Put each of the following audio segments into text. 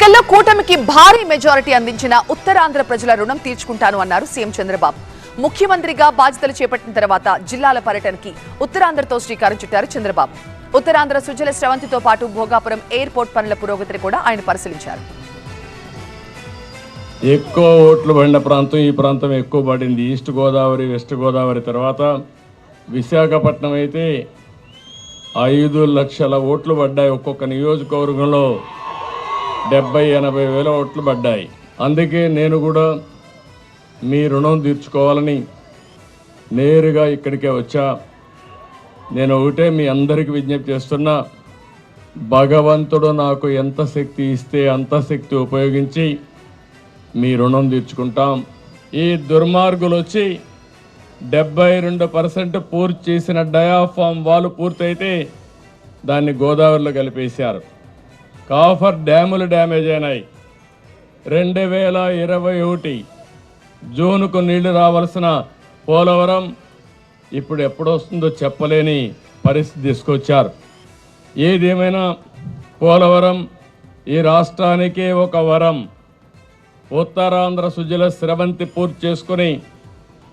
ఎన్నికల్లో కూటమికి భారీ మెజారిటీ అందించిన ఉత్తరాంధ్ర ప్రజల రుణం తీర్చుకుంటాను అన్నారు సీఎం చంద్రబాబు. ముఖ్యమంత్రిగా బాధ్యతలు చేపట్టిన తర్వాత జిల్లాల పర్యటనకి ఉత్తరాంధ్రతో శ్రీకారం చుట్టారు చంద్రబాబు. ఉత్తరాంధ్ర సుజల స్రవంతితో పాటు భోగాపురం ఎయిర్పోర్ట్ పనుల పురోగతిని కూడా ఆయన పరిశీలించారు. ఎక్కువ ఓట్లు పడిన ప్రాంతం ఈ ప్రాంతం ఎక్కువ పడింది. ఈస్ట్ గోదావరి వెస్ట్ గోదావరి తర్వాత విశాఖపట్నం అయితే ఐదు లక్షల ఓట్లు పడ్డాయి ఒక్కొక్క నియోజకవర్గంలో. డెబ్బై ఎనభై వేల ఓట్లు పడ్డాయి. అందుకే నేను కూడా మీ రుణం తీర్చుకోవాలని నేరుగా ఇక్కడికే వచ్చా. నేను ఒకటే మీ అందరికీ విజ్ఞప్తి చేస్తున్నా భగవంతుడు నాకు ఎంత శక్తి ఇస్తే అంత శక్తి ఉపయోగించి మీ రుణం తీర్చుకుంటాం. ఈ దుర్మార్గులు వచ్చి డెబ్బై రెండు పర్సెంట్ పూర్తి చేసిన డయాఫామ్ వాళ్ళు పూర్తయితే దాన్ని గోదావరిలో కలిపేశారు. కాఫర్ డ్యాములు డ్యామేజ్ అయినాయి. రెండు వేల ఇరవై ఒకటి జూన్కు నీళ్ళు రావాల్సిన పోలవరం ఇప్పుడు ఎప్పుడొస్తుందో చెప్పలేని పరిస్థితి తీసుకొచ్చారు. ఏదేమైనా పోలవరం ఈ రాష్ట్రానికే ఒక వరం. ఉత్తరాంధ్ర సుజల స్రవంతి పూర్తి చేసుకుని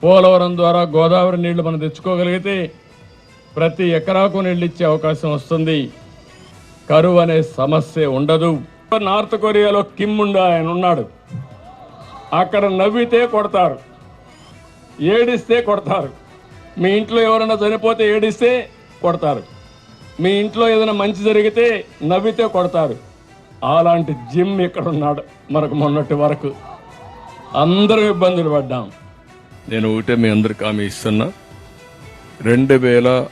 పోలవరం ద్వారా గోదావరి నీళ్ళు మనం తెచ్చుకోగలిగితే ప్రతి ఎకరాకు నీళ్ళు ఇచ్చే అవకాశం వస్తుంది. కరువు అనే సమస్య ఉండదు. నార్త్ కొరియాలో కిమ్ ఉండా ఆయన ఉన్నాడు. అక్కడ నవ్వితే కొడతారు. ఏడిస్తే కొడతారు. మీ ఇంట్లో ఎవరైనా చనిపోతే ఏడిస్తే కొడతారు. మీ ఇంట్లో ఏదైనా మంచి జరిగితే నవ్వితే కొడతారు. అలాంటి జిమ్ ఇక్కడ ఉన్నాడు మనకు మొన్నటి వరకు. అందరూ ఇబ్బందులు పడ్డాం. నేను ఒకటే మీ అందరికి హామీ ఇస్తున్నా. రెండు వేల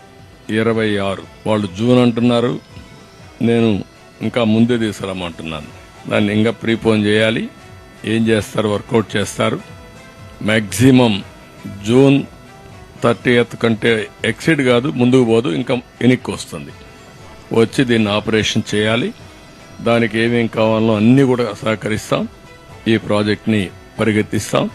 ఇరవై ఆరు వాళ్ళు జూన్ అంటున్నారు. నేను ఇంకా ముందే తీసుకురమ్మంటున్నాను. దాన్ని ఇంకా ప్రీపోన్ చేయాలి. ఏం చేస్తారు? వర్కౌట్ చేస్తారు. మ్యాక్సిమం జూన్ థర్టీ కంటే ఎక్సిడ్ కాదు ముందుకు పోదు ఇంకా వెనక్కి వస్తుంది. వచ్చి దీన్ని ఆపరేషన్ చేయాలి. దానికి ఏమేం కావాలో అన్నీ కూడా సహకరిస్తాం. ఈ ప్రాజెక్ట్ని పరిగెత్తిస్తాం.